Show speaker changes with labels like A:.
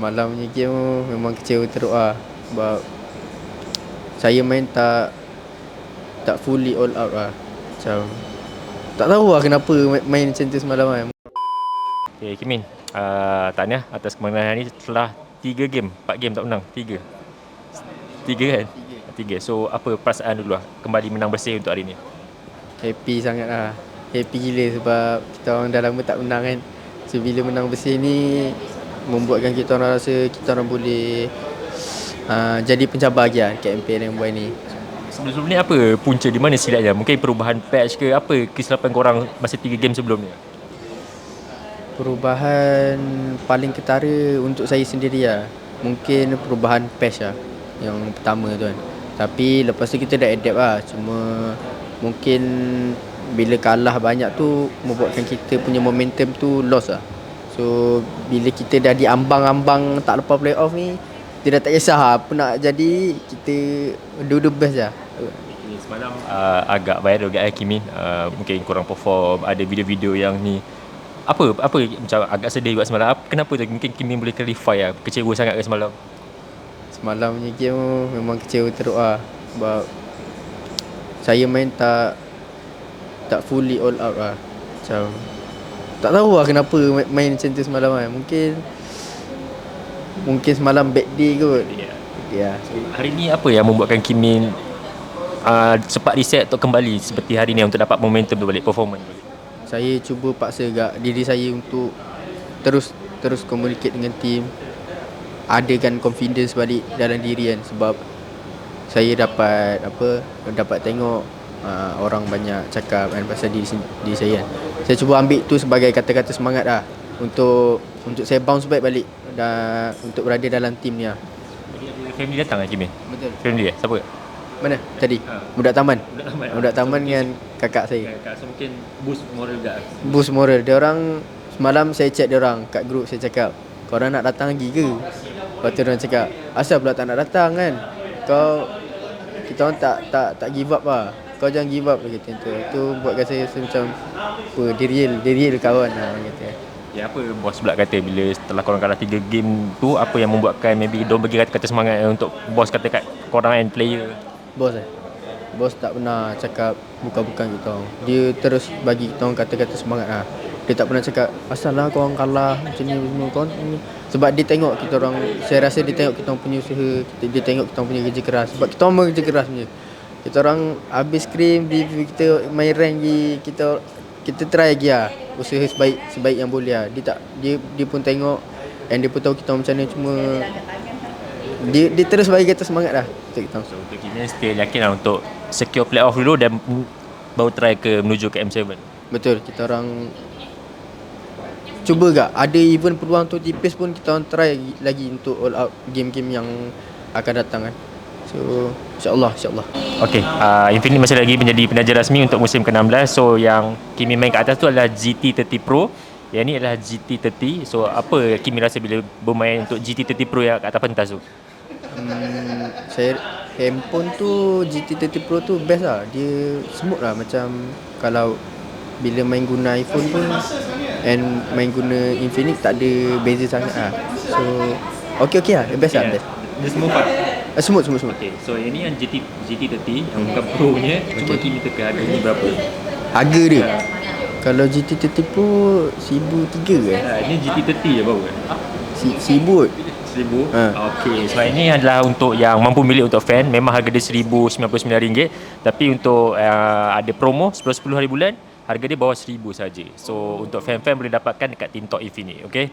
A: Semalam punya game memang kecewa teruk lah Sebab Saya main tak Tak fully all out lah Macam Tak tahu lah kenapa ma- main macam tu semalam kan
B: Okay, Kimin. Uh, tahniah atas kemenangan hari ni setelah 3 game, 4 game tak menang. 3. 3 kan? 3. So, apa perasaan dulu lah kembali menang bersih untuk hari ni?
A: Happy sangat lah Happy gila sebab Kita orang dah lama tak menang kan So bila menang bersih ni Membuatkan kita orang rasa Kita orang boleh uh, Jadi pencabar lagi lah MPL yang buat ni.
B: Sebelum-sebelum ni apa punca di mana silapnya? Mungkin perubahan patch ke apa kesilapan korang masa 3 game sebelum ni?
A: Perubahan paling ketara untuk saya sendiri lah. Mungkin perubahan patch lah Yang pertama tu kan. Tapi lepas tu kita dah adapt lah. Cuma Mungkin Bila kalah banyak tu Membuatkan kita punya momentum tu loss lah So Bila kita dah diambang-ambang Tak lepas playoff ni Kita dah tak kisah lah Apa nak jadi Kita Do the best lah
B: semalam uh, agak viral kat eh, Kimin. Uh, mungkin korang perform, ada video-video yang ni apa apa macam agak sedih juga semalam. Apa, kenapa tu? Mungkin Kimin boleh clarify lah. Kecewa sangat ke semalam?
A: Semalam punya game memang kecewa teruk lah Sebab Saya main tak Tak fully all out lah Macam Tak tahu lah kenapa ma- main macam tu semalam kan Mungkin Mungkin semalam bad day kot
B: Yeah.
A: Ya
B: Hari ni apa yang membuatkan Kimin uh, sempat reset untuk kembali seperti hari ni untuk dapat momentum tu balik, performance balik?
A: Saya cuba paksa gak diri saya untuk Terus Terus communicate dengan team Adakan confidence balik dalam diri kan Sebab Saya dapat Apa Dapat tengok uh, Orang banyak cakap kan Pasal diri, diri saya kan Saya cuba ambil tu sebagai kata-kata semangat lah Untuk Untuk saya bounce back balik Dan Untuk berada dalam team ni lah
B: family datang lah Kimin?
A: Betul
B: Family eh? Siapa?
A: Mana tadi?
B: Ha.
A: Budak taman
B: Budak taman.
A: Budak taman dengan kakak saya
B: So mungkin boost moral juga.
A: boost moral dia orang semalam saya chat dia orang kat grup saya cakap korang nak datang lagi ke lepas tu orang cakap asal pula tak nak datang kan kau kita orang tak tak tak give up lah kau jangan give up dia kata. Tu tu buatkan saya rasa macam apa dia real dia real kawan lah kata.
B: Ya apa bos pula kata bila setelah korang kalah 3 game tu apa yang membuatkan maybe diorang bagi kata-kata semangat untuk bos kata kat korang and player?
A: Bos eh. Bos tak pernah cakap bukan-bukan kita orang dia terus bagi kita orang kata-kata semangat lah. Dia tak pernah cakap asal lah korang kalah macam ni semua korang ni sebab dia tengok kita orang saya rasa dia tengok kita orang punya usaha kita, dia tengok kita orang punya kerja keras. Sebab kita orang bekerja keras punya kita orang habis scrim review kita main rank lagi kita kita try lagi lah. Usaha sebaik sebaik yang boleh lah. Dia tak dia dia pun tengok and dia pun tahu kita macam mana. Cuma dia dia terus bagi kita semangat lah. Untuk kita.
B: So untuk Kimin still yakin lah untuk secure playoff dulu dan baru try ke menuju ke M7
A: Betul, kita orang cuba gak? Ada even peluang tu tipis pun kita orang try lagi, lagi untuk all out game-game yang akan datang kan. So insyaallah insyaallah.
B: Okay, uh, Infinity masih lagi menjadi penaja rasmi untuk musim ke-16 So yang Kimi main kat atas tu adalah GT30 Pro Yang ni adalah GT30 So apa Kimi rasa bila bermain untuk GT30 Pro yang kat atas pentas tu?
A: Hmm, saya handphone tu GT30 Pro tu best lah. Dia smooth lah macam kalau bila main guna iPhone pun and main guna Infinix tak ada beza sangat lah. So okay lah, best lah best.
B: Dia semua fast
A: Uh, smooth smooth smooth.
B: Okay, so yang ni yang GT, GT30 yang bukan Pro punya Cuba Kimi teka harga ni berapa?
A: Harga dia kalau GT30 Pro 1003 kan?
B: Uh, ni GT30 je baru kan?
A: Si, sibut.
B: Seribu?
A: Ha.
B: Okey, so ini adalah untuk yang mampu milik untuk fan Memang harga dia RM1,099 Tapi untuk uh, ada promo 10-10 hari bulan Harga dia bawah RM1,000 saja. So untuk fan-fan boleh dapatkan dekat TikTok Infinite, okay?